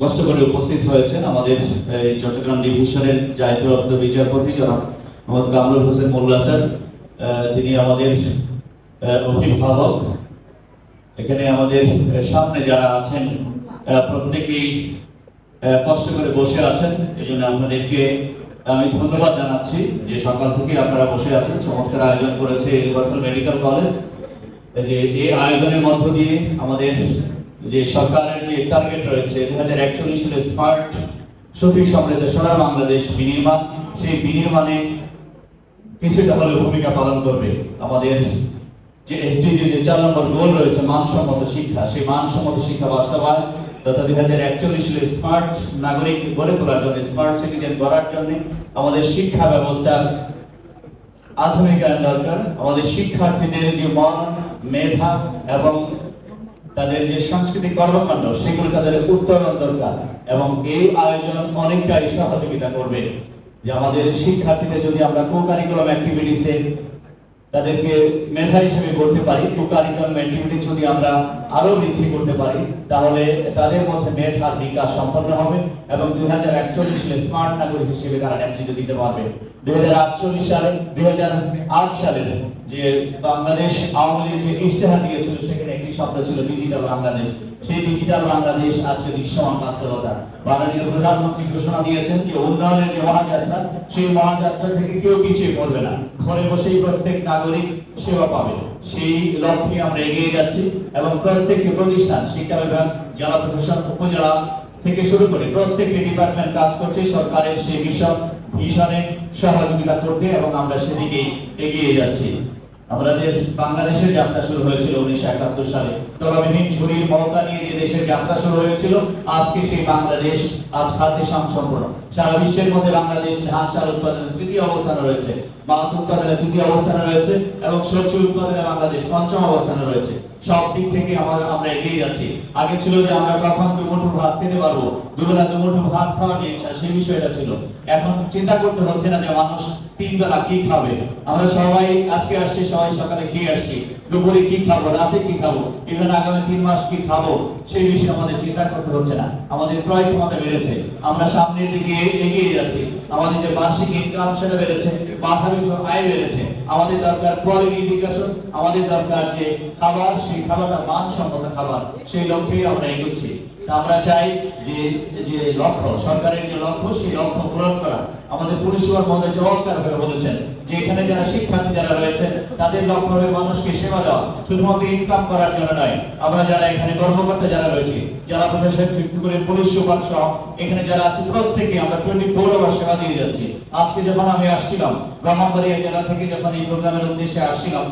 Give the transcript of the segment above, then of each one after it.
কষ্ট করে উপস্থিত হয়েছেন আমাদের চট্টগ্রাম ডিভিশনের দায়িত্বপ্রাপ্ত বিচারপতি জনাব মোহাম্মদ কামরুল হোসেন মোল্লা স্যার তিনি আমাদের অভিভাবক। এখানে আমাদের সামনে যারা আছেন প্রত্যেকেই কষ্ট করে বসে আছেন। এই জন্য আপনাদেরকে আমি ধন্যবাদ জানাচ্ছি যে সকাল থেকে আপনারা বসে আছেন। চমৎকার আয়োজন করেছে ইউনিভার্সাল মেডিকেল কলেজ যে এই আয়োজনের মধ্য দিয়ে আমাদের যে সরকারের যে টার্গেট রয়েছে দু হাজার একচল্লিশ সালে স্মার্ট সুখী সমৃদ্ধ সোনার বাংলাদেশ বিনির্মাণ, সেই বিনির্মাণে কিছুটা হলে ভূমিকা পালন করবে। আমাদের যে এসডিজি যে চার নম্বর গোল রয়েছে, মানসম্মত শিক্ষা, সেই মানসম্মত শিক্ষা বাস্তবায়ন তথা দুই হাজার একচল্লিশ সালে স্মার্ট নাগরিক গড়ে তোলার জন্য স্মার্ট সিটিজেন গড়ার জন্য আমাদের শিক্ষা ব্যবস্থার আধুনিকায়ন দরকার। আমাদের শিক্ষার্থীদের যে মন মেধা এবং তাদের যে সাংস্কৃতিক কর্মকাণ্ড, সেগুলো তাদের উত্তরণ দরকার এবং এই আয়োজন অনেকটাই সহযোগিতা করবে। যে আমাদের শিক্ষার্থীদের যদি আমরা কো কারিকুলাম অ্যাক্টিভিটিসে তাদেরকে মেধা হিসেবে করতে পারি অ্যাক্টিভিটি যদি আমরা আরও বৃদ্ধি করতে পারি, তাহলে তাদের মধ্যে মেধার বিকাশ সম্পন্ন হবে এবং দুই হাজার একচল্লিশ সালে স্মার্ট নাগরিক হিসেবে তারা নেতৃত্ব দিতে পারবে। দুই হাজার আটচল্লিশ সালে, দুই হাজার আট সালের যে বাংলাদেশ আওয়ামী লীগ যে ইশতেহার দিয়েছিল, সেখানে একটি শব্দ ছিল ডিজিটাল বাংলাদেশ সেই ডিজিটাল বাংলাদেশ আজকে দৃশ্যমান বাস্তবতা। মাননীয় প্রধানমন্ত্রী ঘোষণা দিয়েছেন যে উন্নয়নের যে মহাযাত্রা, সেই মহাযাত্রা থেকে কেউ পিছিয়ে পড়বে না। ঘরে বসেই প্রত্যেক নাগরিক সেবা পাবে। সেই লক্ষ্যে আমরা এগিয়ে যাচ্ছি এবং প্রত্যেকটি প্রতিষ্ঠান, শিক্ষা বিভাগ, জেলা প্রশাসন, উপজেলা থেকে শুরু করে প্রত্যেকটি ডিপার্টমেন্ট কাজ করছে, সরকারের সেই মিশন ভিশনে সহযোগিতা করতে এবং আমরা সেদিকে এগিয়ে যাচ্ছি। আমাদের বাংলাদেশের যাত্রা শুরু হয়েছিল উনিশশো একাত্তর সালে। তলাবিহীন ঝুড়ির মমতা নিয়ে যে দেশের যাত্রা শুরু হয়েছিল, আজকে সেই বাংলাদেশ আজ খাদ্যে সম্পন্ন সারা বিশ্বের মধ্যে বাংলাদেশ ধান, চাল উৎপাদনে তৃতীয় অবস্থানে রয়েছে, মাছ উৎপাদনে তৃতীয় অবস্থানে রয়েছে, এবং শস্য উৎপাদনে বাংলাদেশ পঞ্চম অবস্থানে রয়েছে। সব দিক থেকে আমরা আমরা এগিয়ে যাচ্ছি। আগে ছিল যে আমরা কখন দুমুঠো ভাত খেতে পারব, দুবেলা দুমুঠো ভাত খাওয়ার ইচ্ছা সেই বিষয়টা ছিল। এখন চিন্তা করতে হচ্ছে না যে মানুষ তিন বেলা কি খাবে। আমরা সবাই আজকে আসছি, সবাই সকালে কি আসছি, দুপুরে কি খাব, রাতে কি খাব ইভেন আগামী তিন মাস কি খাব, সেই বিষয়ে আমাদের চিন্তা করতে হচ্ছে না। আমাদের ক্রয় ক্ষমতা বেড়েছে। আমরা সামনের দিকে এগিয়ে যাচ্ছি। আমাদের যে বার্ষিক ইনকাম সেটা বেড়েছে। মাথা পিছু আয় বেড়েছে। আমাদের দরকার কোয়ালিটি এডুকেশন আমাদের দরকার যে খাবার, সেই খাবারটা মানসম্মত খাবার, সেই লক্ষ্যেই আমরা এগোচ্ছি। আমরা চাই যে যে লক্ষ্য, সরকারের যে লক্ষ্য, সেই লক্ষ্য পূরণ করা। আমাদের পরিষেবার মধ্যে চমৎকার ভাবে বলেছেন যে এখানে যারা শিক্ষার্থী যারা রয়েছেন, তাদের লক্ষ্য হবে মানুষকে সেবা দেওয়া, শুধুমাত্র ইনকাম করার জন্য নয়। আমরা যারা এখানে কর্মকর্তা যারা রয়েছে যারা প্রশাসন যুক্ত করে পুলিশ সুপার সহ, এখানে যারা আছে, প্রত্যেকে আমরা টোয়েন্টি ফোর আওয়ার সেবা দিয়ে যাচ্ছি। আজকে যখন আমি আসছিলাম ব্রহ্মবাড়িয়া জেলা থেকে যখন এই প্রোগ্রামের উদ্দেশ্যে আসছিলাম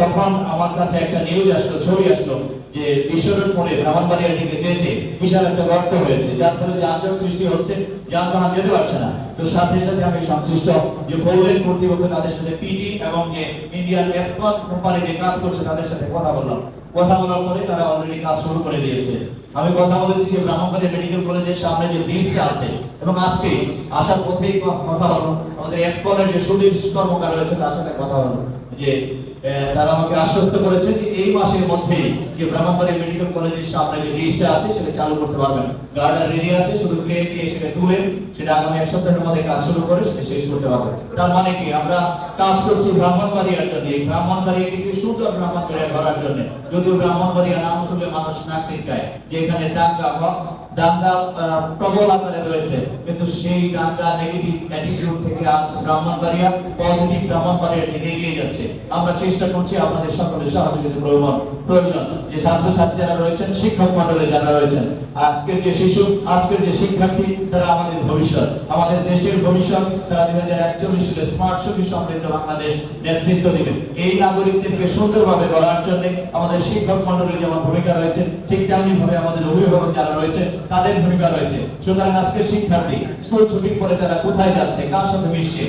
তখন আমার কাছে একটা নিউজ আসলো, ছবি আসলো যে বিশ্বরোড মোড়ে ব্রাহ্মণবাড়িয়ার দিকে যেতে বিশাল একটা গর্ত হয়েছে। যার ফলে যানজট সৃষ্টি হচ্ছে, যানবাহন যেতে পারছে না। তো সাথে সাথে আমি সংশ্লিষ্ট যে ফোরলেন কর্তৃপক্ষ তাদের সাথে পিটি এবং যে ইন্ডিয়ান এফকন কোম্পানি যে কাজ করছে, তাদের সাথে কথা বললাম। কথা বলার পরে তারা অলরেডি কাজ শুরু করে দিয়েছে। আমি কথা বলেছি যে ব্রাহ্মণবাড়িয়া মেডিকেল কলেজের সামনে যে ব্রিজটা আছে এবং আজকে আসার পথেই কথা হলো আমাদের এক যে সুদীর কর্মকার রয়েছে, তার সাথে কথা হলো যে তারা আমাকে আশ্বস্ত করেছে যে এই মাসের মধ্যেই যে ব্রাহ্মণবাড়িয়া মেডিকেল কলেজের সামনে যে ব্রিজটা আছে, সেটা চালু করতে পারবেন। গার্ডার রেডি আছে, শুধু ক্রেন দিয়ে সেটা তুলে, সেটা আগামী এক সপ্তাহের মধ্যে কাজ শুরু করে সেটা শেষ করতে পারবেন। তার মানে কি, আমরা কাজ করছি ব্রাহ্মণবাড়িয়ার জন্য এই ব্রাহ্মণবাড়িয়াকে সুন্দর ব্রাহ্মণবাড়িয়া করার জন্য। যদিও ব্রাহ্মণবাড়িয়া নাম শুনলে মানুষ নাক ছিটকায় যে এখানে দাঙ্গা দাঙ্গা প্রবল আকারে রয়েছে। কিন্তু সেই দাঙ্গা নেগেটিভ অ্যাটিটিউড থেকে আজ ব্রাহ্মণবাড়িয়া পজিটিভ ব্রাহ্মণবাড়িয়ার দিকে এগিয়ে যাচ্ছে। আমরা চেষ্টা করছি আপনাদের সকলের সহযোগিতা প্রয়োজন প্রয়োজন। যে ছাত্রছাত্রী যারা রয়েছেন, শিক্ষক মন্ডলে যারা রয়েছেন, আজকের যে শিশু, আজকের যে শিক্ষার্থী, তারা আমাদের ভবিষ্যৎ, আমাদের দেশের ভবিষ্যৎ, তারা দুই হাজার একচল্লিশ সালে স্মার্ট ছবি সমৃদ্ধ বাংলাদেশ নেতৃত্ব দিবে। এই নাগরিকদেরকে সুন্দরভাবে গড়ার জন্য আমাদের শিক্ষক মন্ডলের যেমন ভূমিকা রয়েছে, ঠিক তেমনি ভাবে আমাদের অভিভাবক যারা রয়েছে, তাদের ভূমিকা রয়েছে। সুতরাং আজকে শিক্ষার্থী, স্কুল ছুটির পরে তারা কোথায় যাচ্ছে, কার সাথে মিশছে?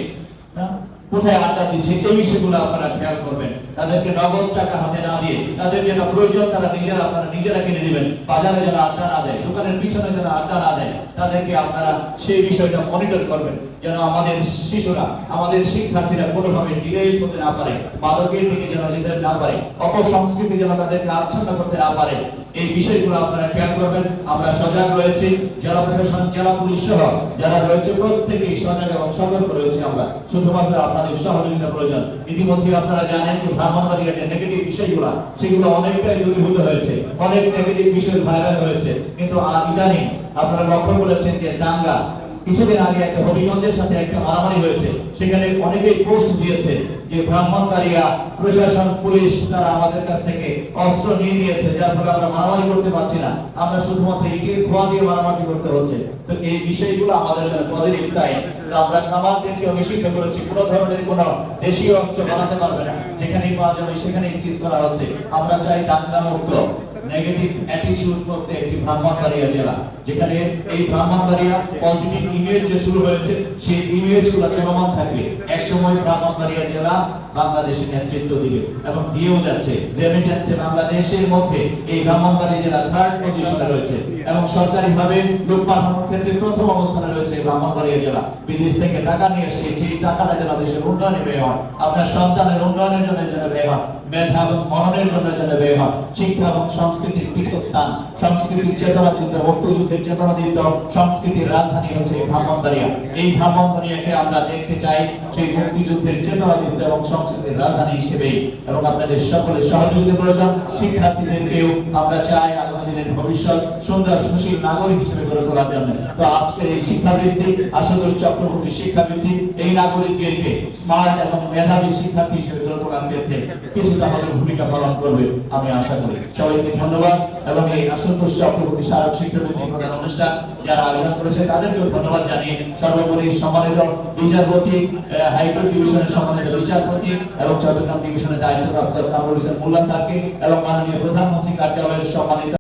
হ্যাঁ? কোথায় আড্ডা দিচ্ছে এই বিষয়গুলো আপনারা খেয়াল করবেন। তাদেরকে নগদ টাকা হাতে না দিয়ে, তাদের যেটা প্রয়োজন তারা নিজেরা আপনারা নিজেরা কিনে দিবেন বাজারে যেন আড্ডা না দেয়, দোকানের পিছনে যেন আড্ডা না দেয়, তাদেরকে আপনারা সেই বিষয়টা মনিটর করবেন। যেন আমাদের শিশুরা, আমাদের শিক্ষার্থীরা কোনোভাবে ডিরেল হতে না পারে, মাদকের দিকে যেন যেতে না পারে, অপসংস্কৃতি যেন তাদেরকে আচ্ছন্ন করতে না পারে। এই বিষয়গুলো আপনারা খেয়াল করবেন। আমরা সজাগ রয়েছি। জেলা প্রশাসন, জেলা পুলিশ সহ যারা রয়েছে, প্রত্যেকেই সজাগ এবং সতর্ক রয়েছে আমরা। শুধুমাত্র আপনাদের সহযোগিতা প্রয়োজন। ইতিমধ্যে আপনারা জানেন যে ব্রাহ্মণবাড়িয়ার যে নেগেটিভ বিষয়গুলো, সেগুলো অনেকটাই দূরীভূত হয়েছে। অনেক নেগেটিভ বিষয় ভাইরাল হয়েছে। কিন্তু ইদানিং আপনারা লক্ষ্য করেছেন যে দাঙ্গা কিছুদিন আগে একটা হবিগঞ্জের সাথে একটা মারামারি হয়েছে। সেখানে অনেকেই পোস্ট দিয়েছে যে ব্রাহ্মণকারীরা প্রশাসন, পুলিশ তারা আমাদের কাছ থেকে অস্ত্র নিয়ে নিয়েছে, যার ফলে আমরা মারামারি করতে পারছি না। আমরা শুধুমাত্র ইটের ধোয়া দিয়ে মারামারি করতে হচ্ছে। তো এই বিষয়গুলো আমাদের জন্য পজিটিভ সাইড আমরা খামারদেরকে নিষিদ্ধ করেছি, কোনো ধরনের কোনো দেশীয় অস্ত্র বানাতে পারবে না। যেখানেই পাওয়া যাবে সেখানেই সিজ করা হচ্ছে। আমরা চাই দাঙ্গা মুক্ত। নেগেটিভ অ্যাটিটিউড করতে একটি ব্রাহ্মণবাড়িয়া জেলা। যেখানে এই ব্রাহ্মণবাড়িয়া পজিটিভ ইমেজ যে শুরু হয়েছে, সেই ইমেজগুলো চলমান থাকবে। এক সময় ব্রাহ্মণবাড়িয়া জেলা বাংলাদেশে নেতৃত্ব দিবে এবং দিয়েও যাচ্ছে। রেমিটেন্সে বাংলাদেশের মধ্যে এই ব্রাহ্মণবাড়িয়া জেলা থার্ড পজিশনে রয়েছে এবং সরকারিভাবে লোক পাঠানোর ক্ষেত্রে প্রথম অবস্থানে রয়েছে ব্রাহ্মণবাড়িয়া জেলা। বিদেশ থেকে টাকা নিয়ে এসে সেই টাকাটা যেন দেশের উন্নয়নে ব্যয় হয়, আপনার সন্তানের উন্নয়নের জন্য যেন ব্যয় হয়, মেধা এবং মননের জন্য যেন ব্যয় হয়, শিক্ষা এবং সংস্কৃতির পীঠস্থান, সংস্কৃতির চেতনা দিত মুক্তিযুদ্ধের চেতনা দিত সংস্কৃতির রাজধানী হচ্ছে এই ব্রাহ্মণবাড়িয়া। এই ব্রাহ্মণবাড়িয়াকে আমরা দেখতে চাই সেই মুক্তিযুদ্ধের চেতনা দিত এবং সংস্কৃতির রাজধানী হিসেবেই এবং আপনাদের সকলের সহযোগিতা প্রয়োজন, শিক্ষার্থীদেরকেও আমরা চাই আগামী দিনের ভবিষ্যৎ সুন্দর, সুশীল নাগরিক হিসেবে গড়ে তোলার জন্য। তো আজকে এই শিক্ষাবৃত্তি, আশুতোষ চক্রবর্তী শিক্ষাবৃত্তি, এই নাগরিকদেরকে স্মার্ট এবং মেধাবী শিক্ষার্থী হিসেবে গড়ে তোলার ক্ষেত্রে কিছুটা হলেও ভূমিকা পালন করবে, আমি আশা করি। সবাইকে ধন্যবাদ এবং এই আশুতোষ চক্রবর্তী স্মারক শিক্ষাবৃত্তি প্রদান অনুষ্ঠান যারা আয়োজন করেছে, তাদেরকেও ধন্যবাদ জানিয়ে সর্বোপরি সম্মানিত বিচারপতি হাইকোর্ট ডিভিশনের সম্মানিত বিচারপতি এবং চট্টগ্রাম ডিভিশনের দায়িত্বপ্রাপ্ত কামরুল হোসেন মোল্লা স্যারকে এবং মাননীয় প্রধানমন্ত্রী কার্যালয়ের সম্মানিত